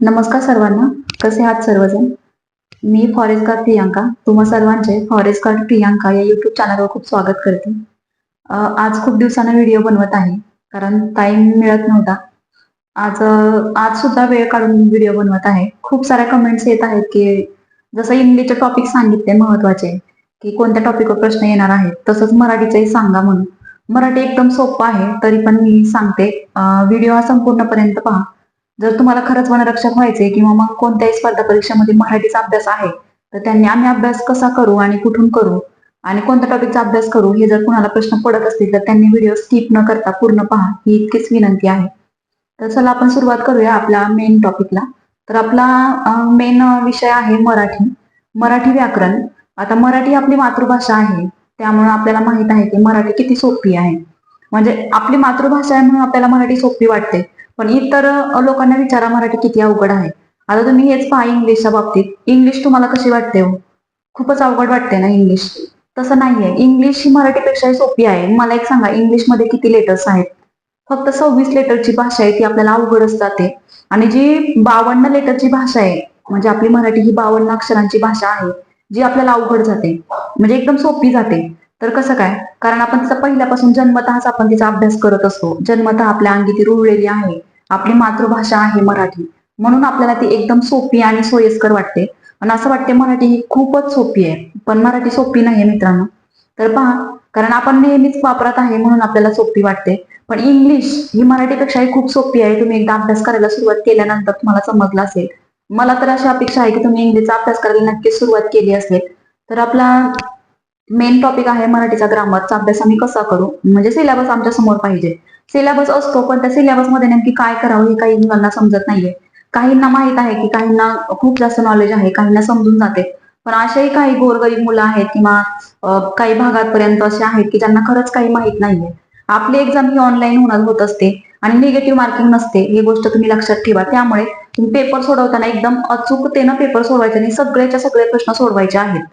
नमस्कार सर्वांना. कसे आहात सर्वजण? मी फॉरेस्ट गार्ड प्रियांका. तुम्हा सर्वांचे फॉरेस्ट गार्ड प्रियांका या युट्यूब चॅनलवर खूप स्वागत करते. आज खूप दिवसानं व्हिडिओ बनवत आहे कारण टाइम मिळत नव्हता. आज आज सुद्धा वेळ काढून व्हिडिओ बनवत आहे. खूप साऱ्या कमेंट्स येत आहेत की जसं इंग्लिशचे टॉपिक सांगितले महत्त्वाचे की कोणत्या टॉपिकवर प्रश्न येणार आहेत तसंच मराठीचंही सांगा म्हणून. मराठी एकदम सोपं आहे तरी पण मी सांगते. व्हिडिओ हा संपूर्णपर्यंत पहा. जर तुम्हाला खरंच वनरक्षक व्हायचे किंवा मग कोणत्याही स्पर्धा परीक्षेमध्ये मराठीचा अभ्यास आहे तर त्यांनी आम्ही अभ्यास कसा करू आणि कुठून करू आणि कोणत्या टॉपिकचा अभ्यास करू हे जर कुणाला प्रश्न पडत असतील तर त्यांनी व्हिडिओ स्किप न करता पूर्ण पहा. ही इतकीच विनंती आहे. तर चला आपण सुरुवात करूया आपल्या मेन टॉपिकला. तर आपला मेन विषय आहे मराठी. मराठी व्याकरण. आता मराठी आपली मातृभाषा आहे. त्यामुळे आपल्याला माहीत आहे की मराठी किती सोपी आहे. म्हणजे आपली मातृभाषा आहे म्हणून आपल्याला मराठी सोपी वाटते. पण इतर लोकांना विचारा मराठी किती अवघड आहे. आता तुम्ही हेच पहा इंग्लिशच्या बाबतीत. इंग्लिश तुम्हाला कशी वाटते हो? खूपच अवघड वाटते ना इंग्लिश. तसं नाहीये. इंग्लिश ही मराठीपेक्षाही सोपी आहे. मला एक सांगा इंग्लिशमध्ये किती लेटर्स आहेत? फक्त सव्वीस लेटरची भाषा आहे ती आपल्याला अवघडच जाते. आणि जी बावन्न लेटरची भाषा आहे म्हणजे आपली मराठी ही बावन्न अक्षरांची भाषा आहे जी आपल्याला अवघड जाते. म्हणजे एकदम सोपी जाते. तर कसं काय? कारण आपण तिचा पहिल्यापासून जन्मतःच आपण तिचा अभ्यास करत असतो. जन्मतः आपल्या अंगी ती रुळलेली आहे. आपली मातृभाषा आहे मराठी. म्हणून आपल्याला ती एकदम सोपी आणि सोयीस्कर वाटते. आणि असं वाटते मराठी ही खूपच सोपी आहे. पण मराठी सोपी नाही मित्रांनो. तर पहा कारण आपण नेहमीच वापरत आहे म्हणून आपल्याला सोपी वाटते. पण इंग्लिश ही मराठीपेक्षाही खूप सोपी आहे. तुम्ही एकदा अभ्यास करायला सुरुवात केल्यानंतर तुम्हाला समजलं असेल. मला तर अशी अपेक्षा आहे की तुम्ही इंग्लिशचा अभ्यास करायला नक्कीच सुरुवात केली असेल. तर आपला मेन टॉपिक आहे मराठीचा ग्रामरचा अभ्यास आम्ही कसा करू? म्हणजे सिलेबस आमच्यासमोर पाहिजे. सिलेबस असतो पण त्या सिलेबसमध्ये नेमकी काय करावं हे काही मुलांना समजत नाहीये. काहींना माहीत आहे की काहींना खूप जास्त नॉलेज आहे काहींना समजून जाते. पण अशाही काही गोरगरीब मुलं आहेत किंवा काही भागापर्यंत असे आहेत की ज्यांना खरंच काही माहीत नाहीये. आपली एक्झाम ही ऑनलाईन होणार होत असते आणि निगेटिव्ह मार्किंग नसते ही गोष्ट तुम्ही लक्षात ठेवा. त्यामुळे तुम्ही पेपर सोडवताना एकदम अचूकतेनं पेपर सोडवायचे आणि सगळ्याच्या सगळे प्रश्न सोडवायचे आहेत.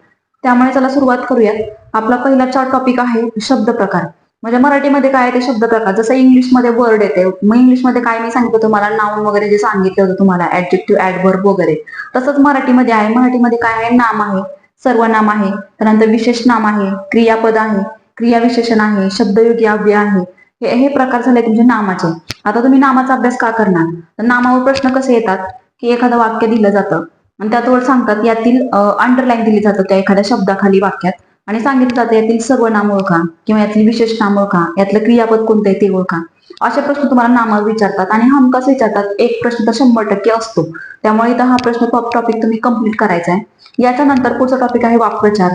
त्यामुळे चला सुरुवात करूयात. आपला पहिला चार टॉपिक आहे शब्द प्रकार. म्हणजे मराठीमध्ये काय आहे ते शब्द प्रकार? जसं इंग्लिशमध्ये वर्ड येते. मग इंग्लिशमध्ये काय मी सांगितलं तुम्हाला? नाऊन वगैरे जे सांगितलं होतं तुम्हाला ऍडजेक्टिव्ह ऍडवर्ब वगैरे. तसंच मराठीमध्ये आहे. मराठीमध्ये काय आहे? नाम आहे. सर्वनाम आहे. त्यानंतर विशेष नाम आहे. क्रियापद आहे. क्रियाविशेषण आहे. शब्दयोगी अव्यय आहे. हे हे प्रकार झाले तुमचे नामाचे. आता तुम्ही नामाचा अभ्यास का करणार? तर नामावर प्रश्न कसे येतात? की एखादं वाक्य दिलं जातं. आणि त्यातवर सांगतात. यातील अंडरलाईन दिली जातं त्या एखाद्या शब्दाखाली वाक्यात. आणि सांगितलं जातं यातील सर्वनाम ओळखा किंवा यातील विशेष नाम ओळखा यातलं क्रियापद कोणतं आहे ते ओळखा. असे प्रश्न तुम्हाला नामावर विचारतात आणि हमखास विचारतात एक प्रश्न तर शंभर टक्के असतो. त्यामुळे इथं हा प्रश्न टॉप टॉपिक तुम्ही कंप्लीट करायचा आहे. याच्यानंतर पुढचा टॉपिक आहे वाक्प्रचार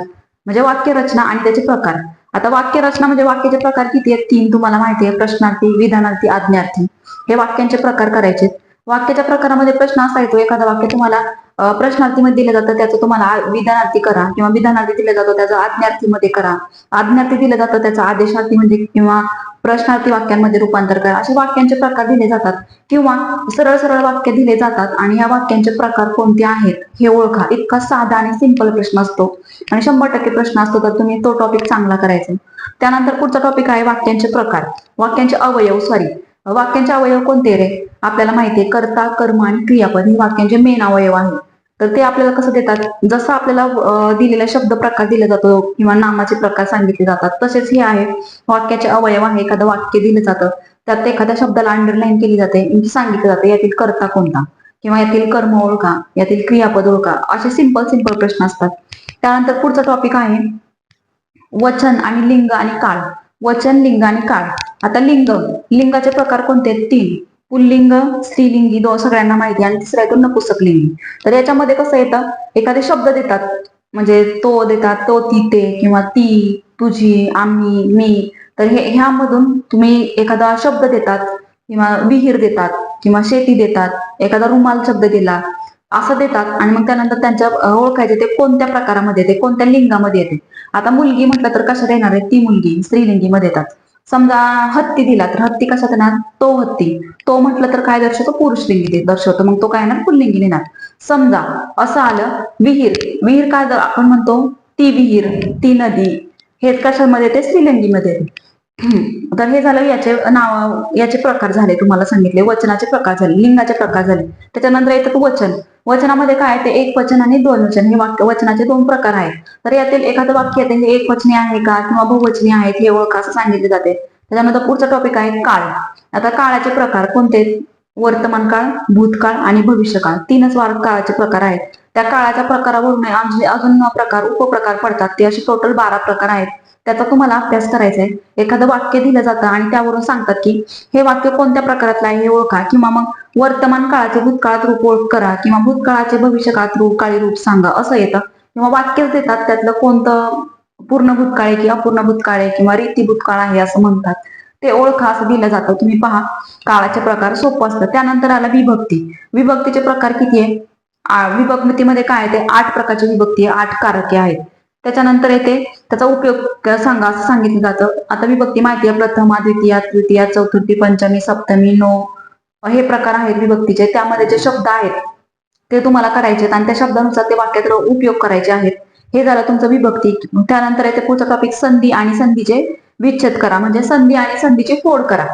म्हणजे वाक्यरचना आणि त्याचे प्रकार. आता वाक्यरचना म्हणजे वाक्याचे प्रकार किती आहेत? तीन तुम्हाला माहिती आहे प्रश्नार्थी विधानार्थी आज्ञार्थी. हे वाक्यांचे प्रकार करायचे वाक्याच्या प्रकारामध्ये प्रश्न असा येतो एखादा वाक्य तुम्हाला प्रश्नार्थीमध्ये दिलं जातं त्याचं तुम्हाला विधानार्थी करा किंवा विधानार्थी दिलं जातं त्याचं आज्ञार्थीमध्ये करा. आज्ञार्थी दिलं जातं त्याचं आदेशार्थीमध्ये किंवा प्रश्नार्थी वाक्यांमध्ये रूपांतर करा. असे वाक्यांचे प्रकार दिले जातात. किंवा सरळ सरळ वाक्य दिले जातात आणि या वाक्यांचे प्रकार कोणते आहेत हे ओळखा. इतका साधा आणि सिंपल प्रश्न असतो. आणि शंभर टक्के प्रश्न असतो तर तुम्ही तो टॉपिक चांगला करायचा. त्यानंतर पुढचा टॉपिक आहे वाक्यांचे प्रकार. वाक्यांचे अवयव सॉरी वाक्यांचे अवयव कोणते रे? आपल्याला माहिती आहे कर्ता कर्म आणि क्रियापद हे वाक्यांचे मेन अवयव आहे तर ते आपल्याला कसं देतात? जसं आपल्याला दिलेला शब्द प्रकार दिला जातो किंवा नामाचे प्रकार सांगितले जातात तसेच हे आहे वाक्याचे अवयव आहे एखादं वाक्य दिलं जातं त्यात एखाद्या शब्दाला अंडरलाईन केली जाते म्हणजे सांगितलं जातं यातील कर्ता कोणता? किंवा यातील कर्म ओळखा यातील क्रियापद ओळखा असे सिंपल सिंपल प्रश्न असतात. त्यानंतर पुढचा टॉपिक आहे वचन आणि लिंग आणि काळ. वचन लिंग आणि काळ. आता लिंग. लिंगाचे प्रकार कोणते? आहेत तीन. पुल्लिंग स्त्रीलिंगी दो सगळ्यांना माहिती आहे. आणि तिसरा येतो नपुसक लिंगी तर याच्यामध्ये कसं येतं? एखादे शब्द देतात. म्हणजे तो देतात तो ती ते किंवा ती तुझी आम्ही मी. तर हे ह्यामधून तुम्ही एखादा शब्द देतात किंवा विहीर देतात किंवा शेती देतात एखादा रुमाल शब्द दिला असं देतात आणि मग त्यानंतर त्यांच्या ओळखायचे ते कोणत्या प्रकारामध्ये येते कोणत्या लिंगामध्ये येते. आता मुलगी म्हटलं तर कशात येणार आहे ती मुलगी स्त्रीलिंगीमध्ये येतात. समजा हत्ती दिला तर हत्ती कशात येणार तो हत्ती. तो म्हटलं तर काय दर्शवतो? पुरुषलिंगी दर्शवतो. मग तो काय येणार? पुल्लिंगी येणार समजा असं आलं विहीर. विहीर काय आपण म्हणतो? ती विहीर ती नदी. हे कशामध्ये येते? स्त्रीलिंगीमध्ये येते. तर हे झालं याचे नाव याचे प्रकार झाले तुम्हाला सांगितले. वचनाचे प्रकार झाले लिंगाचे प्रकार झाले. त्याच्यानंतर येतं वचन. वचनामध्ये काय ते एक वचन आणि दोन वचन. हे वाक्य वचनाचे दोन प्रकार आहेत. तर यातील एखादं वाक्य येते हे एक वचने आहे का किंवा बहुवचने आहेत हे ओळखा असं सांगितले जाते. त्याच्यानंतर पुढचा टॉपिक आहे काळ. आता काळाचे प्रकार कोणते? वर्तमान काळ भूतकाळ आणि भविष्यकाळ. तीनच वार काळाचे प्रकार आहेत. त्या काळाच्या प्रकारावरून अजून प्रकार उपप्रकार पडतात. ते असे टोटल बारा प्रकार आहेत. त्याचा तुम्हाला अभ्यास करायचा आहे एखादं वाक्य दिलं जातं आणि त्यावरून सांगतात की हे वाक्य कोणत्या प्रकारातलं आहे हे ओळखा. किंवा मग वर्तमान काळाचे भूतकाळात रूप ओळख करा. किंवा भूतकाळाचे भविष्यकाळात रूप काळी रूप सांगा. असं येतं. किंवा वाक्यच देतात त्यातलं कोणतं पूर्ण भूतकाळ आहे किंवा अपूर्ण भूतकाळ आहे किंवा रीती भूतकाळ आहे असं म्हणतात. ते ओळखा असं दिलं जातं. तुम्ही पहा काळाचे प्रकार सोपं असतं. त्यानंतर आला विभक्ती. विभक्तीचे प्रकार किती आहे? विभक्तीमध्ये काय आहे? ते आठ प्रकारची विभक्ती आहे. आठ कारके आहेत. त्याच्यानंतर येते त्याचा उपयोग सांगा असं सांगितलं जातं. आता विभक्ती माहिती आहे प्रथमा द्वितीया तृतीया चौथी पंचमी सप्तमी नो. हे प्रकार आहेत विभक्तीचे. त्यामध्ये जे शब्द आहेत ते तुम्हाला करायचे आहेत. आणि त्या शब्दानुसार ते वाक्यात उपयोग करायचे आहेत. हे झालं तुमचं विभक्ती. त्यानंतर येते पुढचं टॉपिक संधी आणि संधीचे विच्छेद करा. म्हणजे संधी आणि संधीचे फोड करा.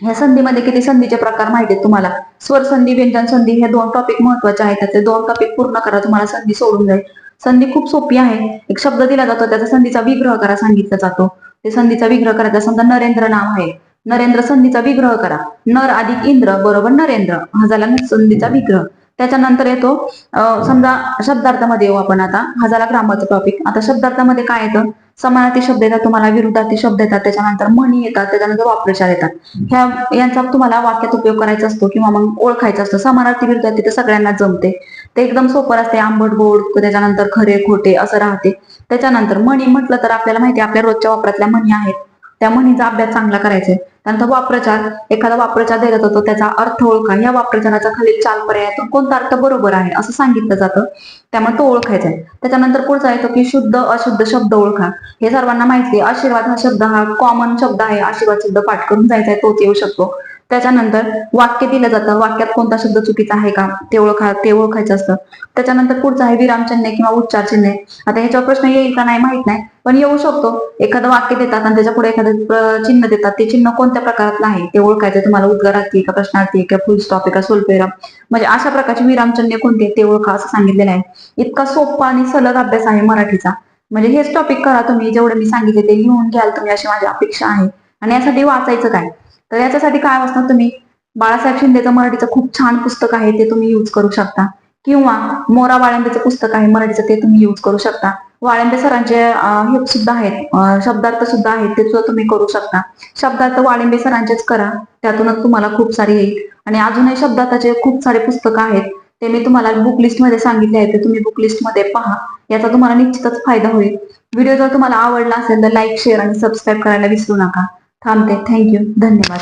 ह्या संधीमध्ये किती संधीचे प्रकार माहिती आहेत तुम्हाला? स्वर संधी व्यंजन संधी हे दोन टॉपिक महत्त्वाचे आहेत. ते दोन टॉपिक पूर्ण करा तुम्हाला संधी सोडून जाईल. संधी खूप सोपी आहे. एक शब्द दिला जातो त्याचा संधीचा विग्रह करा सांगितला जातो. ते संधीचा विग्रह करायचा समजा नरेंद्र नाव आहे. नरेंद्र संधीचा विग्रह करा. नर अधिक इंद्र बरोबर नरेंद्र. हा झाला संधीचा विग्रह. त्याच्यानंतर येतो समजा शब्दार्थामध्ये येऊ आपण आता. हा झाला ग्रामरचा टॉपिक आता शब्दार्थामध्ये काय येतं? समानार्थी शब्द येतात तुम्हाला विरुद्धार्थी शब्द येतात त्याच्यानंतर म्हणी येतात त्याच्यानंतर वाप्रचार येतात. ह्या यांचा तुम्हाला वाक्यात उपयोग करायचा असतो किंवा मग ओळखायचा असतो. समानार्थी विरुद्धार्थी तर सगळ्यांना जमते. ते एकदम सोपं असते. आंबट गोड त्याच्यानंतर खरे खोटे असं राहते. त्याच्यानंतर म्हणी म्हटलं तर आपल्याला माहिती आपल्या रोजच्या वापरातल्या म्हणी आहेत. त्या म्हणीचा अभ्यास चांगला करायचा आहे. त्यानंतर वाप्रचार. एखादा वाप्रचार दिला जातो त्याचा अर्थ ओळखा. या वाप्रचाराचा खालील चाल पर्यायातून कोणता अर्थ बरोबर आहे? असं सांगितलं जातं. त्यामुळे तो ओळखायचा आहे. त्याच्यानंतर पुढचा येतो की शुद्ध अशुद्ध शब्द ओळखा. हे सर्वांना माहिती आहे. आशीर्वाद हा शब्द हा कॉमन शब्द आहे. आशीर्वाद शब्द पाठ करून जायचा आहे तोच येऊ शकतो. त्याच्यानंतर वाक्य दिलं जातं. वाक्यात कोणता शब्द चुकीचा आहे का? ते ओळखा ते ओळखायचं असतं. त्याच्यानंतर पुढचं आहे विरामचिन्ह किंवा उच्चार चिन्ह. आता ह्याच्यावर प्रश्न येईल का नाही माहीत नाही पण येऊ शकतो. एखादं वाक्य देतात आणि त्याच्या पुढे एखादं चिन्ह देतात. ते चिन्ह कोणत्या प्रकारातलं आहे ते ओळखायचं तुम्हाला उद्गारार्थी का प्रश्नार्थी आहे का फुल स्टॉप का सोलपेरा म्हणजे अशा प्रकारचे विरामचिन्ह कोणते ते ओळखा असं सांगितलेलं आहे. इतका सोपा आणि सलग अभ्यास आहे मराठीचा. म्हणजे हेच टॉपिक करा तुम्ही जेवढे मी सांगितले ते लिहून घ्याल तुम्ही अशी माझी अपेक्षा आहे. आणि यासाठी वाचायचं काय? तर याच्यासाठी काय वाचणार तुम्ही? बाळासाहेब शिंदेचं मराठीचं खूप छान पुस्तक आहे ते तुम्ही यूज करू शकता. किंवा मोरा वाळंबेचं पुस्तक आहे मराठीचं ते तुम्ही यूज करू शकता. वाळंबे सरांचे हे सुद्धा आहेत. शब्दार्थ सुद्धा आहेत ते सुद्धा तुम्ही करू शकता. शब्दार्थ वाळिंबे सरांचेच करा त्यातूनच तुम्हाला खूप सारी येईल. आणि अजूनही शब्दार्थाचे खूप सारे पुस्तकं आहेत ते मी तुम्हाला बुक लिस्टमध्ये सांगितले आहे ते तुम्ही बुक लिस्टमध्ये पहा. याचा तुम्हाला निश्चितच फायदा होईल. व्हिडिओ जर तुम्हाला आवडला असेल तर लाईक शेअर आणि सबस्क्राईब करायला विसरू नका. थांबते. थँक्यू धन्यवाद.